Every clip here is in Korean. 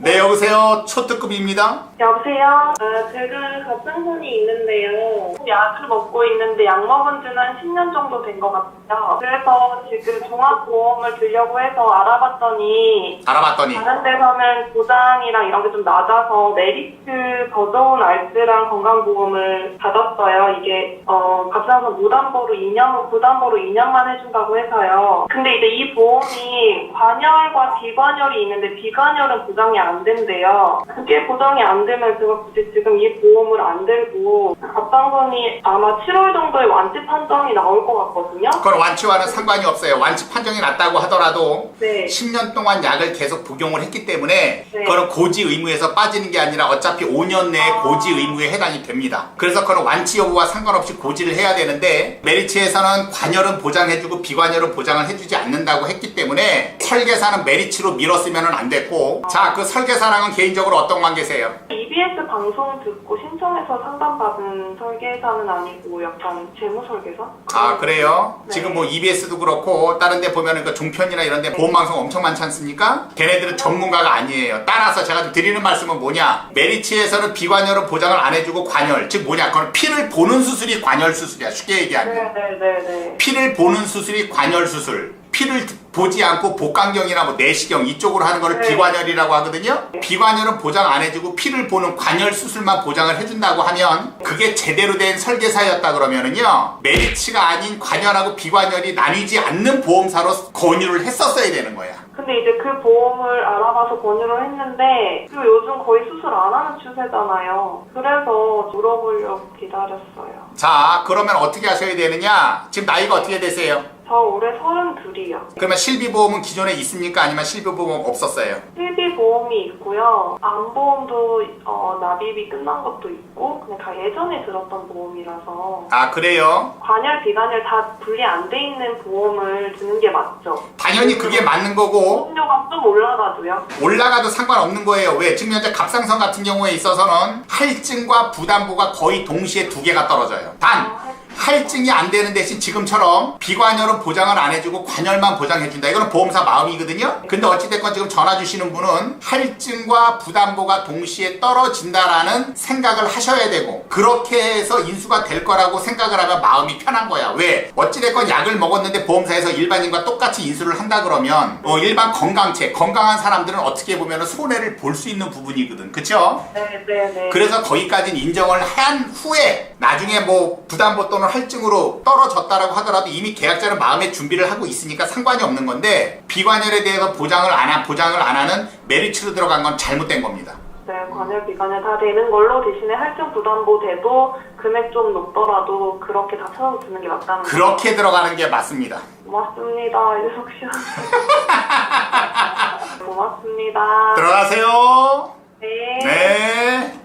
네, 여보세요. 초특급입니다. 여보세요? 아, 제가 갑상선이 있는데요. 약을 먹고 있는데 약 먹은 지는 한 10년 정도 된 것 같아요. 그래서 지금 종합보험을 들려고 해서 알아봤더니 알아봤더니. 다른 데서는 보장이랑 이런 게 좀 낮아서 메리트 더 좋은 알츠랑 건강보험을 받았어요. 이게 어, 갑상선 무담보로 2년, 부담보로 2년만 해준다고 해서요. 근데 이제 이 보험이 관열과 비관열이 있는데 비관열은 보장이 안 된대요. 그게 보장이 안 되면 제가 굳이 지금 이 보험을 안 들고 갑상선이 아마 7월 정도에 완치 판정이 나올 것 같거든요. 그건 완치와는 상관이 없어요. 완치 판정이 났다고 하더라도 네. 10년 동안 약을 계속 복용을 했기 때문에 네. 그건 고지 의무에서 빠지는 게 아니라 어차피 5년 내에 아. 고지 의무에 해당이 됩니다. 그래서 그건 완치 여부와 상관없이 고지를 해야 되는데 메리츠에서는 관열은 보장해주고 비관열은 보장을 해주지 않는다고 했기 때문에 설계사는 메리츠로 밀었으면 안 됐고 자그 설계사랑은 개인적으로 어떤 관계세요? EBS 방송 듣고 신청해서 상담받은 설계사는 아니고 약간 재무 설계사? 아 그래요? 네. 지금 뭐 EBS도 그렇고 다른 데 보면은 그 종편이나 이런 데 보험방송 엄청 많지 않습니까? 걔네들은 전문가가 아니에요 따라서 제가 좀 드리는 말씀은 뭐냐 메리츠에서는 비관열은 보장을 안 해주고 관열 즉 뭐냐 그건 피를 보는 수술이 관열 수술이야 쉽게 얘기하면 네네네네. 피를 보는 수술이 관열 수술 피를 보지 않고 복강경이나 뭐 내시경 이쪽으로 하는 거를 네. 비관열이라고 하거든요. 비관열은 보장 안 해주고 피를 보는 관열 수술만 보장을 해준다고 하면 그게 제대로 된 설계사였다 그러면은요 메리츠가 아닌 관열하고 비관열이 나뉘지 않는 보험사로 권유를 했었어야 되는 거야. 근데 이제 그 보험을 알아봐서 권유를 했는데 그리고 요즘 거의 수술 안 하는 추세잖아요. 그래서 물어보려고 기다렸어요. 자 그러면 어떻게 하셔야 되느냐? 지금 나이가 어떻게 되세요? 저 올해 서른 둘이요. 그러면 실비보험은 기존에 있습니까? 아니면 실비보험 없었어요? 실비 보험이 있고요. 암보험도 어, 납입이 끝난 것도 있고 그냥 다 예전에 들었던 보험이라서 아 그래요? 관열 비관열 다 분리 안 돼 있는 보험을 드는 게 맞죠. 당연히 그게 맞는 거고 보험료가 좀 올라가도요. 올라가도 상관없는 거예요. 왜? 지금 현재 갑상선 같은 경우에 있어서는 할증과 부담보가 거의 동시에 두 개가 떨어져요. 단 할증이 안 되는 대신 지금처럼 비관열은 보장을 안 해주고 관열만 보장해준다. 이거는 보험사 마음이거든요. 근데 어찌됐건 지금 전화 주시는 분은 할증과 부담보가 동시에 떨어진다라는 생각을 하셔야 되고 그렇게 해서 인수가 될 거라고 생각을 하면 마음이 편한 거야. 왜? 어찌됐건 약을 먹었는데 보험사에서 일반인과 똑같이 인수를 한다 그러면 어, 일반 건강체, 건강한 사람들은 어떻게 보면 손해를 볼 수 있는 부분이거든. 그쵸? 네 네 네. 그래서 거기까지는 인정을 한 후에 나중에 뭐 부담보 또는 할증으로 떨어졌다라고 하더라도 이미 계약자는 마음의 준비를 하고 있으니까 상관이 없는 건데 비관열에 대해서 보장을 안 한, 보장을 안 하는 메리츠로 들어간 건 잘못된 겁니다. 네, 관열 비관열 다 되는 걸로 대신에 할증 부담보 돼도 금액 좀 높더라도 그렇게 다 드는 게 맞다는 거. 그렇게 들어가는 게 맞습니다. 고맙습니다, 유석 씨. 고맙습니다. 들어가세요. 네. 네.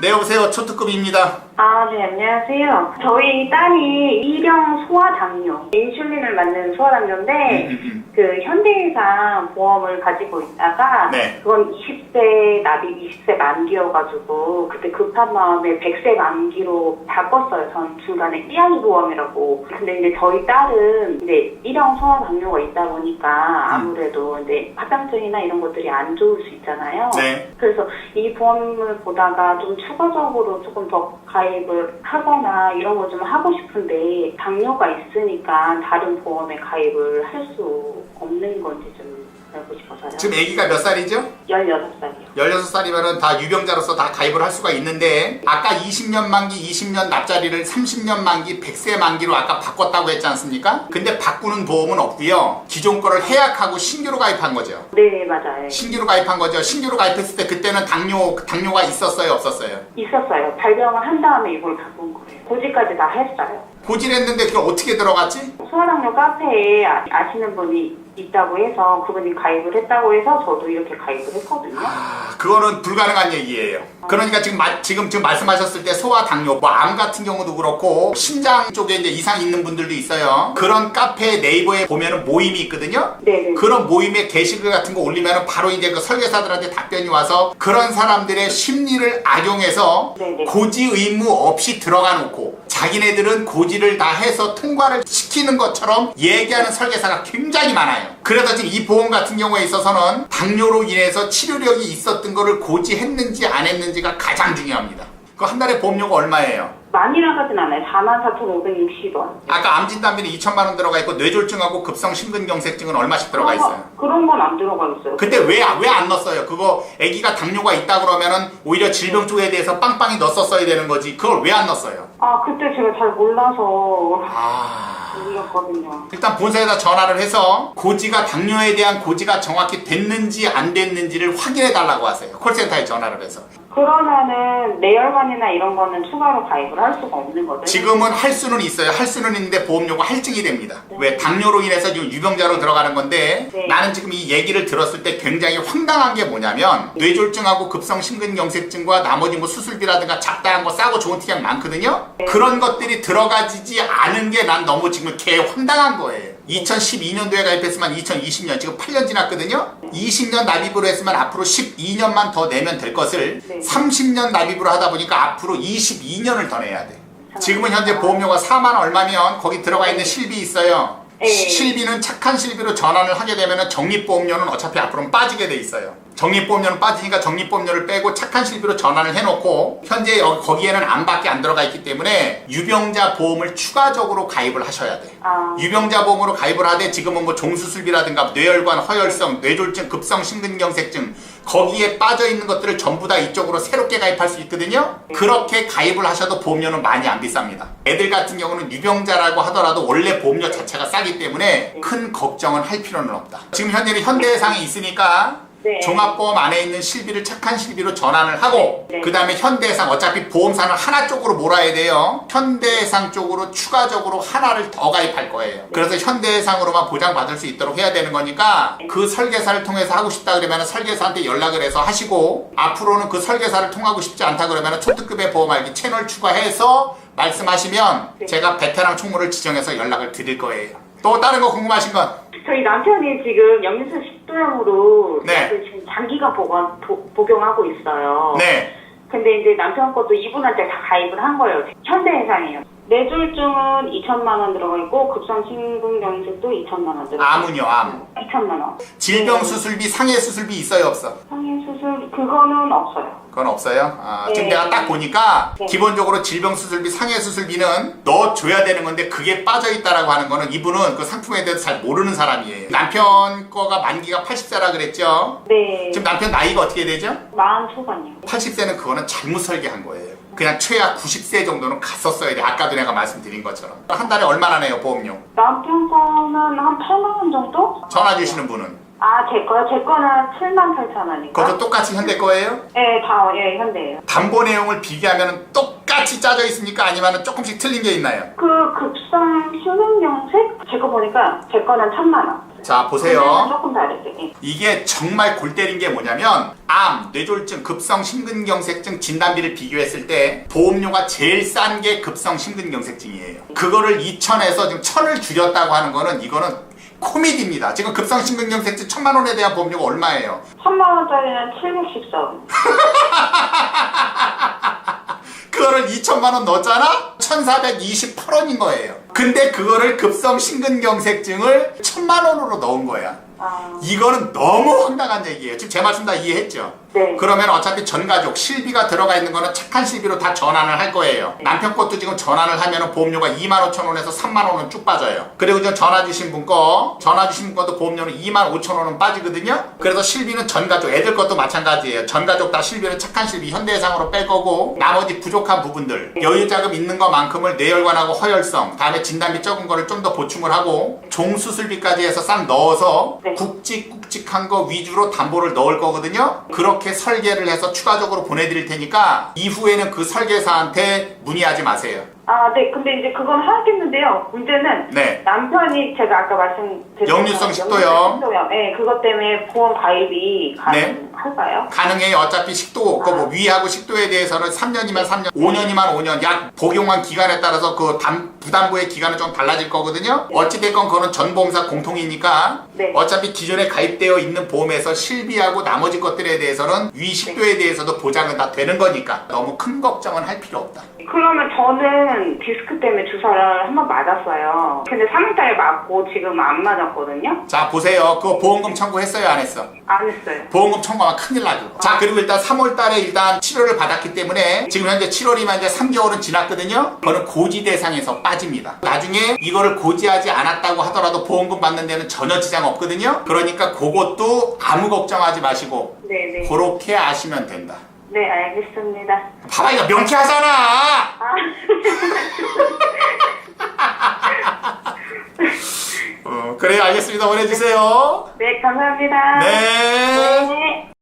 네, 여보세요. 초특급입니다. 아, 네, 안녕하세요. 저희 딸이 일형 소아당뇨, 인슐린을 맞는 소아당뇨인데, 음, 음, 그 현대해상 보험을 가지고 있다가, 네. 그건 20세 납입 20세 만기여가지고, 그때 급한 마음에 100세 만기로 바꿨어요. 전 중간에 삐약이 보험이라고. 근데 이제 저희 딸은 이제 일형 소아당뇨가 있다 보니까 아무래도 이제 합병증이나 이런 것들이 안 좋을 수 있잖아요. 네. 그래서 이 보험을 보다가 좀 추가적으로 조금 더 가입 을 하거나 이런 거 좀 하고 싶은데 당뇨가 있으니까 다른 보험에 가입을 할 수 없는 건지 좀 알고 싶어서요. 지금 아기가 몇 살이죠? 16살이요. 16살이면은 다 유병자로서 다 가입을 할 수가 있는데 아까 20년 만기 20년 납자리를 30년 만기 100세 만기로 아까 바꿨다고 했지 않습니까? 근데 바꾸는 보험은 없고요. 기존 거를 해약하고 신규로 가입한 거죠. 네, 맞아요. 신규로 가입한 거죠. 신규로 가입했을 때 그때는 당뇨 당뇨가 있었어요, 없었어요? 있었어요. 발병을 한 다음에 이걸 바꾼 거예요. 고지까지 다 했어요. 고질했는데 그게 어떻게 들어갔지? 소아당뇨 카페에 아- 아시는 분이 있다고 해서 그분이 가입을 했다고 해서 저도 이렇게 가입을 했거든요. 아, 그거는 불가능한 얘기예요. 그러니까 지금 마- 지금 지금 말씀하셨을 때 소아 당뇨, 뭐 암 같은 경우도 그렇고 심장 쪽에 이제 이상 있는 분들도 있어요. 그런 카페 네이버에 보면은 모임이 있거든요. 네네. 그런 모임에 게시글 같은 거 올리면은 바로 이제 그 설계사들한테 답변이 와서 그런 사람들의 심리를 악용해서 네네. 고지 의무 없이 들어가 놓고 자 자기네들은 고지를 다 해서 통과를 시키는 것처럼 얘기하는 설계사가 굉장히 많아요. 그래서 지금 이 보험 같은 경우에 있어서는 당뇨로 인해서 치료력이 있었던 거를 고지했는지 안 했는지가 가장 중요합니다. 그 한 달에 보험료가 얼마예요? 많이 나가진 않아요. 44,560원. 아까 암 진단비는 2천만 원 들어가 있고 뇌졸중하고 급성 심근경색증은 얼마씩 들어가 있어요? 그런 건 안 들어가 있어요. 근데 왜 왜 안 넣었어요? 그거 아기가 당뇨가 있다 그러면은 오히려 질병 쪽에 대해서 빵빵히 넣었어야 되는 거지. 그걸 왜 안 넣었어요? 아, 그때 제가 잘 몰라서 아. 몰랐거든요. 일단 본사에다 전화를 해서 고지가 당뇨에 대한 고지가 정확히 됐는지 안 됐는지를 확인해 달라고 하세요. 콜센터에 전화를 해서. 그러면은 내열관이나 이런 거는 추가로 가입을 할 수가 없는 거죠? 지금은 할 수는 있어요. 할 수는 있는데 보험료가 할증이 됩니다. 왜 당뇨로 인해서 지금 유병자로 들어가는 건데 네. 나는 지금 이 얘기를 들었을 때 굉장히 황당한 게 뭐냐면 뇌졸중하고 급성 심근경색증과 나머지 뭐 수술비라든가 잡다한 거 싸고 좋은 특약 많거든요. 그런 것들이 들어가지지 않은 게 난 너무 지금 개 황당한 거예요. 2012년도에 가입했으면 2020년 지금 8년 지났거든요. 20년 납입으로 했으면 앞으로 12년만 더 내면 될 것을 네. 30년 납입으로 하다 보니까 앞으로 22년을 더 내야 돼. 지금은 현재 보험료가 4만 원 얼마면 거기 들어가 있는 실비 있어요. 네. 실비는 착한 실비로 전환을 하게 되면 적립보험료는 어차피 앞으로는 빠지게 돼 있어요. 적립보험료는 빠지니까 적립보험료를 빼고 착한 실비로 전환을 해놓고 현재 여- 거기에는 암밖에 안 들어가 있기 때문에 유병자 보험을 추가적으로 가입을 하셔야 돼. 아, 유병자 보험으로 가입을 하되 지금은 뭐 종수술비라든가 뇌혈관, 허혈성, 뇌졸중, 급성 심근경색증 거기에 빠져 있는 것들을 전부 다 이쪽으로 새롭게 가입할 수 있거든요. 그렇게 가입을 하셔도 보험료는 많이 안 비쌉니다. 애들 같은 경우는 유병자라고 하더라도 원래 보험료 자체가 싸기 때문에 큰 걱정은 할 필요는 없다. 지금 현재는 현대해상이 있으니까 네. 종합보험 안에 있는 실비를 착한 실비로 전환을 하고 네. 그 다음에 현대해상 어차피 보험사는 하나 쪽으로 몰아야 돼요. 현대해상 쪽으로 추가적으로 하나를 더 가입할 거예요. 그래서 현대해상으로만 보장받을 수 있도록 해야 되는 거니까 그 설계사를 통해서 하고 싶다 그러면 설계사한테 연락을 해서 하시고 앞으로는 그 설계사를 통하고 싶지 않다 그러면 초특급의 보험 알기 채널 추가해서 말씀하시면 네. 제가 베테랑 총무를 지정해서 연락을 드릴 거예요. 또 다른 거 궁금하신 건? 저희 남편이 지금 역류성 식도염으로 네. 약을 지금 장기간 복- 복용하고 있어요. 네. 근데 이제 남편 것도 이분한테 다 가입을 한 거예요. 현대해상이에요. 뇌졸중은 2천만 원 들어가 있고 급성 심근경색도 2천만 원 들어가 있고 암은요, 암. 2천만 원. 질병 수술비, 상해 수술비 있어요, 없어? 성인 수술 그거는 없어요. 그건 없어요. 아, 지금 네. 내가 딱 보니까 네. 기본적으로 질병 수술비, 상해 수술비는 넣어줘야 되는 건데 그게 빠져 있다라고 하는 거는 이분은 그 상품에 대해서 잘 모르는 사람이에요. 남편 거가 만기가 80세라 그랬죠. 네. 지금 남편 나이가 어떻게 되죠? 마흔 초반이요. 80세는 그거는 잘못 설계한 거예요. 그냥 최악 90세 정도는 갔었어야 돼. 아까도 내가 말씀드린 것처럼. 한 달에 얼마나 내요, 보험료? 남편 거는 한 8만 원 정도? 전화 주시는 분은? 아, 제 거요? 제 거는 7만 8천 원이니까. 그것도 똑같이 현대 거예요? 네, 다, 예, 현대예요. 담보 내용을 비교하면 똑같이 짜져 있습니까? 아니면 조금씩 틀린 게 있나요? 그 급성 심근경색? 제 거 보니까 제 거는 천만 원. 자, 보세요. 조금 다르죠. 예. 이게 정말 골 때린 게 뭐냐면 암, 뇌졸중, 급성 심근경색증 진단비를 비교했을 때 보험료가 제일 싼 게 급성 심근경색증이에요. 그거를 2천에서 지금 천을 줄였다고 하는 거는 이거는 코미디입니다. 지금 급성 심근경색증 천만 원에 대한 보험료가 얼마예요? 천만 원짜리는 714원. 그거를 2천만 원 넣었잖아? 1,428원인 거예요. 근데 그거를 급성 심근경색증을 천만 원으로 넣은 거야. 아, 이거는 너무 황당한 얘기예요. 지금 제 말씀 다 이해했죠? 네. 그러면 어차피 전 가족 실비가 들어가 있는 거는 착한 실비로 다 전환을 할 거예요. 남편 것도 지금 전환을 하면은 보험료가 2만 5천 원에서 3만 원은 쭉 빠져요. 그리고 저 전화 주신 분 거, 전화 주신 분 것도 보험료는 2만 5천 원은 빠지거든요. 그래서 실비는 전 가족, 애들 것도 마찬가지예요. 전 가족 다 실비는 착한 실비 현대해상으로 뺄 거고 나머지 부족한 부분들 여유 자금 있는 것만큼을 뇌혈관하고 허혈성, 다음에 진단비 적은 거를 좀 더 보충을 하고 종 수술비까지 해서 싹 넣어서 네. 굵직 굵직한 거 위주로 담보를 넣을 거거든요. 그렇게 설계를 해서 추가적으로 보내드릴 테니까 이후에는 그 설계사한테 문의하지 마세요. 아, 네. 근데 이제 그건 하겠는데요. 문제는 네. 남편이 제가 아까 말씀드린 역류성 식도염. 네, 그것 때문에 보험 가입이 네. 가능할까요? 가능해요. 어차피 식도, 그 뭐 위하고 식도에 대해서는 3년이면 3년, 5년이면 5년, 약 복용한 기간에 따라서 그 담, 부담부의 기간은 좀 달라질 거거든요. 어찌됐건 그거는 전 보험사 공통이니까 네. 어차피 기존에 가입되어 있는 보험에서 실비하고 나머지 것들에 대해서는 위 식도에 대해서도 보장은 다 되는 거니까 너무 큰 걱정은 할 필요 없다. 그러면 저는 디스크 때문에 주사를 한 번 맞았어요. 근데 3월달에 맞고 지금 안 맞았거든요. 자 보세요. 그거 보험금 청구했어요 안 했어? 안 했어요. 보험금 청구하면 큰일 나죠. 자 그리고 일단 3월달에 일단 치료를 받았기 때문에 지금 현재 7월이면 이제 3개월은 지났거든요. 그거는 고지 대상에서 빠집니다. 나중에 이거를 고지하지 않았다고 하더라도 보험금 받는 데는 전혀 지장 없거든요. 그러니까 그것도 아무 걱정하지 마시고 네네. 그렇게 아시면 된다. 네, 알겠습니다. 봐봐 이거 명쾌하잖아. 아, 어, 그래요 알겠습니다. 보내주세요. 네, 감사합니다. 네. 네.